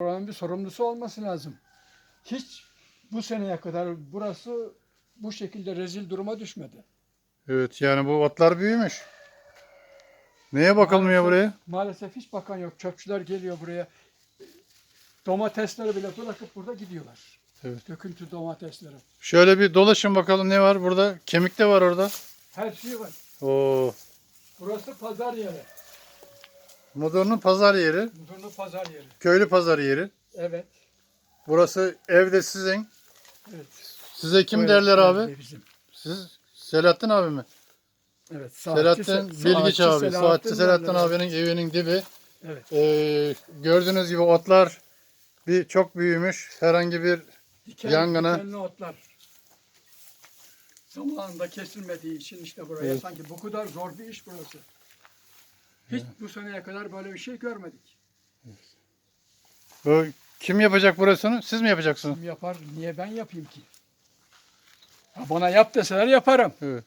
Oranın bir sorumlusu olması lazım. Hiç bu seneye kadar burası bu şekilde rezil duruma düşmedi. Evet yani bu otlar büyümüş. Neye bakılmıyor Maalesef- buraya? Maalesef hiç bakan yok. Çöpçüler geliyor buraya. Domatesleri bile bırakıp burada gidiyorlar. Evet. Döküntü domatesleri. Şöyle bir dolaşın bakalım ne var burada? Kemik de var orada. Her şey var. Oo. Burası pazar yeri. Mudurnu pazar yeri. Pazar yeri. Köylü pazar yeri. Evet. Burası evde sizin. evet. Size kim Bu derler ev- abi? ev Bizim. Siz Selahattin abi mi? Evet. Selahattin Saatçi- Bilgiç abi. Saatçi Selahattin derler. abinin evinin dibi. Evet. Ee, gördüğünüz gibi otlar bir çok büyümüş. Herhangi bir Diken, Yangına- Dikenli otlar. Zamanında kesilmediği için işte buraya Evet. sanki bu kadar zor bir iş burası. Hiç bu seneye kadar böyle bir şey görmedik. Bu, kim yapacak burasını? Siz mi yapacaksınız? Kim yapar? Niye ben yapayım ki? Ha, bana yap deseler yaparım. Evet.